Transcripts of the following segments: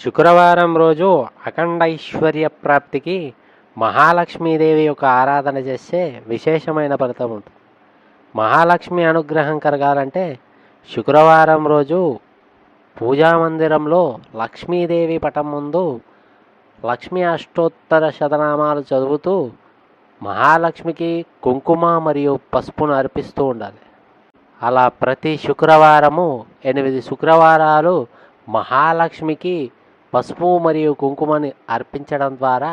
శుక్రవారం రోజు అఖండ ఐశ్వర్య ప్రాప్తికి మహాలక్ష్మీదేవి యొక్క ఆరాధన చేస్తే విశేషమైన ఫలితం ఉంటుంది. మహాలక్ష్మి అనుగ్రహం కలగాలంటే శుక్రవారం రోజు పూజా మందిరంలో లక్ష్మీదేవి పటం ముందు లక్ష్మీ అష్టోత్తర శతనామాలు చదువుతూ మహాలక్ష్మికి కుంకుమ మరియు పసుపును అర్పిస్తూ ఉండాలి. అలా ప్రతి శుక్రవారము ఎనిమిది శుక్రవారాలు మహాలక్ష్మికి పసుపు మరియు కుంకుమని అర్పించడం ద్వారా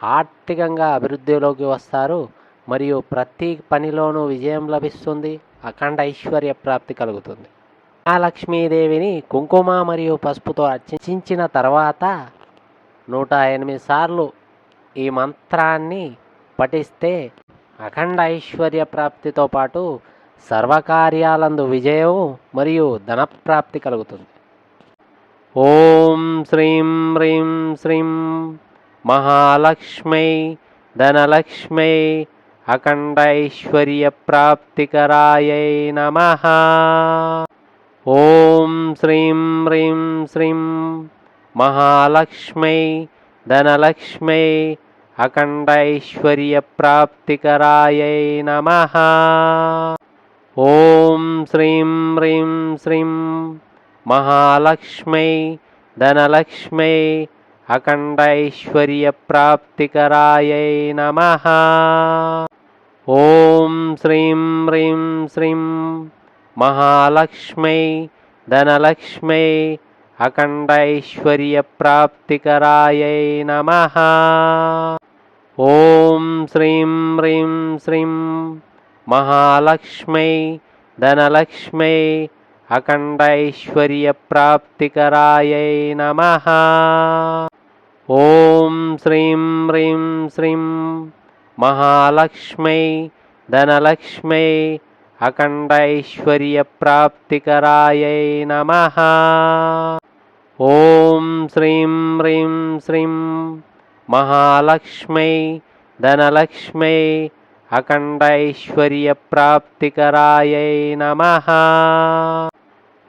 ఆర్థికంగా అభివృద్ధిలోకి వస్తారు మరియు ప్రతి పనిలోనూ విజయం లభిస్తుంది అఖండ ఐశ్వర్య ప్రాప్తి కలుగుతుంది. మహాలక్ష్మీదేవిని కుంకుమ మరియు పసుపుతో అర్చించిన తర్వాత నూట ఎనిమిది సార్లు ఈ మంత్రాన్ని పఠిస్తే అఖండ ఐశ్వర్య ప్రాప్తితో పాటు సర్వకార్యాలందు విజయం మరియు ధనప్రాప్తి కలుగుతుంది. ఓం శ్రీం హ్రీం శ్రీం మహాలక్ష్మై ధనలక్ష్మై అఖండైశ్వర్యప్రాప్తికరాయై నమ. ఓం శ్రీం హ్రీం శ్రీం మహాలక్ష్మై ధనలక్ష్మై అఖండైశ్వర్యప్రాప్తికరాయై నమ. ఓం శ్రీం హ్రీం శ్రీం మహాలక్ష్మై ధనలక్ష్మై అఖండ నమ ఓం శ్రీం హ్రీం శ్రీం మహాలక్ష్మై ధనలక్ష్మై అఖండ నమ ఓం శ్రీం హ్రీం శ్రీం మహాలక్ష్మై ధనలక్ష్మై అఖండ ఐశ్వర్య ప్రాప్తికరాయై నమ. ఓం శ్రీం హ్రీం శ్రీం మహాలక్ష్మై ధనలక్ష్మై అఖండ ఐశ్వర్య ప్రాప్తికరాయై నమ. ఓం శ్రీం హ్రీం శ్రీం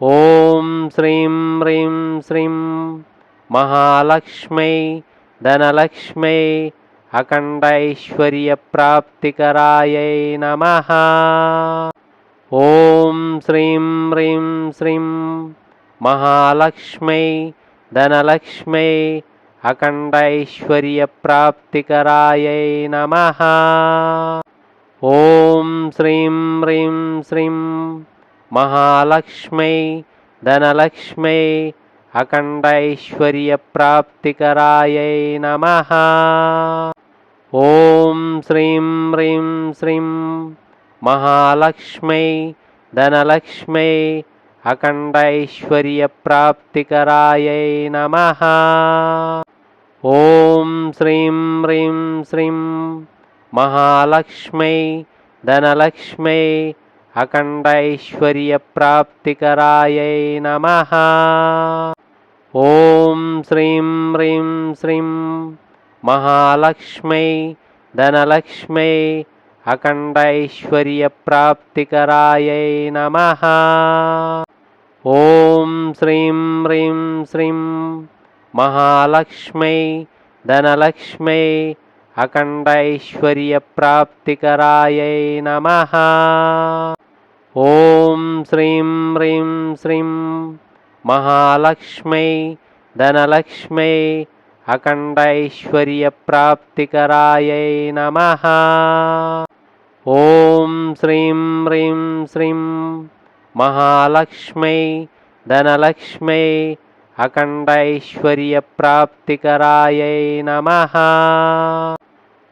ఓం శ్రీం హ్రీం శ్రీం మహాలక్ష్మై ధనలక్ష్మై అఖండైశ్వర్యప్రాప్తికరాయై నమ. ఓం శ్రీం హ్రీం శ్రీం మహాలక్ష్మై ధనలక్ష్మై అఖండైశ్వర్యప్రాప్తికరాయై నమ. ఓం శ్రీం హ్రీం శ్రీం మహాలక్ష్మై ధనలక్ష్మై అఖండ నమ. ఓం శ్రీం హ్రీం శ్రీం మహాలక్ష్మై ధనలక్ష్మై అఖండ నమ. ఓం శ్రీం హ్రీం శ్రీం మహాలక్ష్మై ధనలక్ష్మై అఖండ ఐశ్వర్య ప్రాప్తికరాయై నమ. ఓం శ్రీం హ్రీం శ్రీం మహాలక్ష్మై ధనలక్ష్మై అఖండ ఐశ్వర్య ప్రాప్తికరాయై నమ. ఓం శ్రీం హ్రీం శ్రీం ఓం శ్రీం హ్రీం శ్రీం మహాలక్ష్మై ధనలక్ష్మై అఖండైశ్వర్యప్రాప్తికరాయై నమ. ఓం శ్రీం హ్రీం శ్రీం మహాలక్ష్మై ధనలక్ష్మై అఖండైశ్వర్యప్రాప్తికరాయై నమ.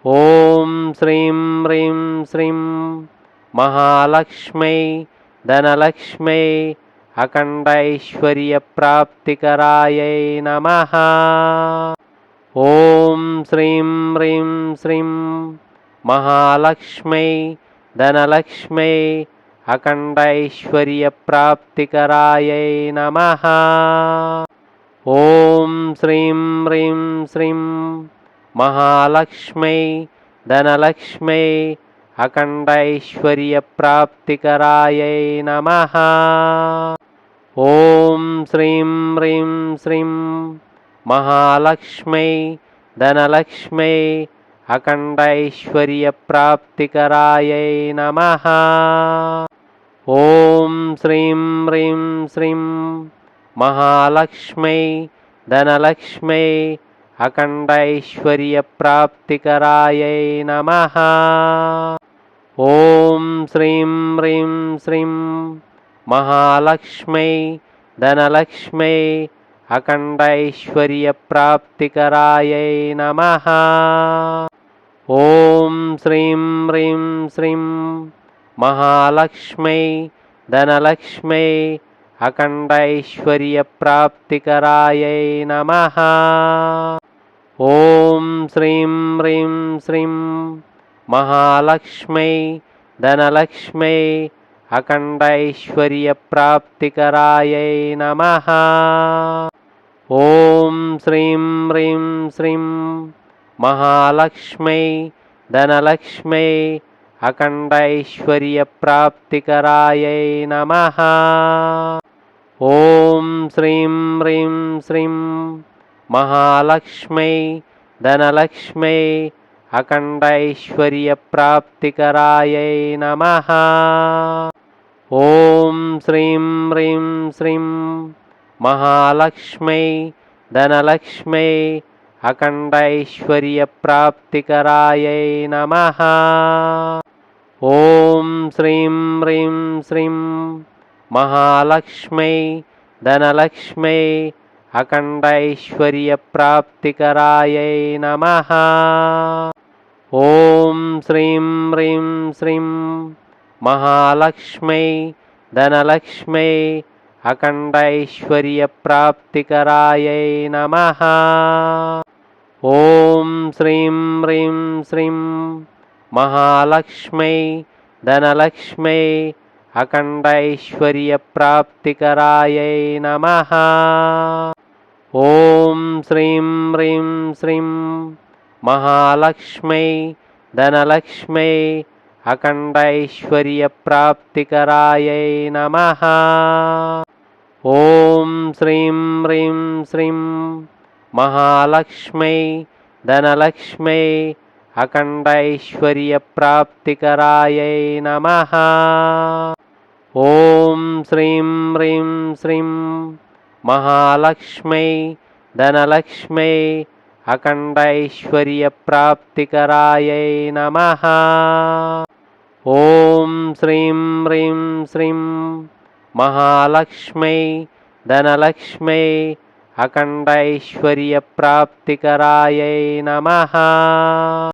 ఓం శ్రీం హ్రీం శ్రీం మహాలక్ష్మై ధనలక్ష్మై అఖండ నమ. ఓం శ్రీం హ్రీం శ్రీం మహాలక్ష్మై ధనలక్ష్మై అఖండ నమ. ఓం శ్రీం హ్రీం శ్రీం మహాలక్ష్మై ధనలక్ష్మై अखण्डैश्वर्यप्राप्तिकरायै नमः ॐ श्रीं ह्रीं श्रीं महालक्ष्मै धनलक्ष्मै अखण्डैश्वर्यप्राप्तिकरायै नमः ॐ श्रीं ह्रीं श्रीं महालक्ष्मै धनलक्ष्मै अखण्डैश्वर्यप्राप्तिकरायै नमः ఓం శ్రీం హ్రీం శ్రీం మహాలక్ష్మై ధనలక్ష్మై అఖండైశ్వర్యప్రాప్తికరాయై నమ. ఓం శ్రీం హ్రీం శ్రీం మహాలక్ష్మై ధనలక్ష్మై అఖండైశ్వర్యప్రాప్తికరాయై నమ. ఓం శ్రీం హ్రీం శ్రీం మహాలక్ష్మై ధనలక్ష్మై అఖండైశ్వర్యప్రాప్తికరాయై నమ. ఓం శ్రీం హ్రీం శ్రీం మహాలక్ష్మై ధనలక్ష్మై అఖండైశ్వర్యప్రాప్తికరాయై నమ. ఓం శ్రీం హ్రీం శ్రీం మహాలక్ష్మై ధనలక్ష్మై अखण्डैश्वर्यप्राप्तिकरायै नमः ॐ श्रीं ह्रीं श्रीं महालक्ष्मै धनलक्ष्मै अखण्डैश्वर्यप्राप्तिकरायै नमः ॐ श्रीं ह्रीं श्रीं महालक्ष्मै धनलक्ष्मै अखण्डैश्वर्यप्राप्तिकरायै नमः ఓం శ్రీం హ్రీం శ్రీం మహాలక్ష్మై ధనలక్ష్మై అఖండైశ్వర్యప్రాప్తికరాయై నమ. ఓం శ్రీం హ్రీం శ్రీం మహాలక్ష్మై ధనలక్ష్మై అఖండైశ్వర్యప్రాప్తికరాయై నమ. ఓం శ్రీం హ్రీం శ్రీం మహాలక్ష్మై ధనలక్ష్మై అఖండైశ్వర్యప్రాప్తికరాయై నమ. ఓం శ్రీం హ్రీం శ్రీం మహాలక్ష్మై ధనలక్ష్మై అఖండైశ్వర్యప్రాప్తికరాయై నమ. ఓం శ్రీం హ్రీం శ్రీం మహాలక్ష్మై ధనలక్ష్మై अखण्डैश्वर्यप्राप्तिकरायै नमः ॐ श्रीं ह्रीं श्रीं महालक्ष्मै धनलक्ष्मै अखण्डैश्वर्यप्राप्तिकरायै नमः